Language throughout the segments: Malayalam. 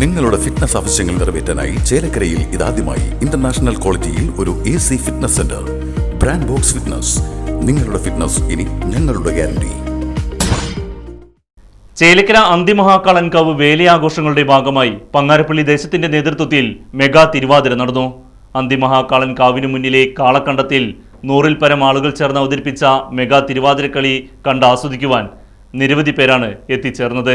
നിങ്ങളുടെ ഫിറ്റ്നസ് ആവശ്യങ്ങൾ നിറവേറ്റാനായി ചേലക്കരയിൽ ഇതാദ്യമായി ഇന്റർനാഷണൽ ക്വാളിറ്റിയിൽ ഒരു A C fitness centre brand box fitness നിങ്ങളുടെ ഫിറ്റ്നസ് ഇനി ഞങ്ങളുടെ ഗ്യാരണ്ടി ചേലക്കര അന്തിമഹാക്കളൻകാവ് വേലയാഘോഷങ്ങളുടെ ഭാഗമായി പങ്ങാരപ്പള്ളി ദേശത്തിന്റെ നേതൃത്വത്തിൽ മെഗാ തിരുവാതിര നടന്നു. അന്തിമഹാകാളൻകാവിനു മുന്നിലെ കാളക്കണ്ടത്തിൽ നൂറിൽ പരം ആളുകൾ ചേർന്ന് അവതരിപ്പിച്ച മെഗാ തിരുവാതിരക്കളി കണ്ട് ആസ്വദിക്കുവാൻ നിരവധി പേരാണ് എത്തിച്ചേർന്നത്.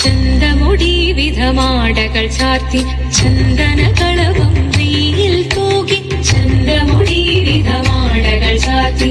ചന്തമുടി വിധമാടകൾ ചാർത്തി ചന്ദനകളവം വെയിൽ തൂകി ചന്തമുടി വിധമാടകൾ ചാർത്തി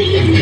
Thank you.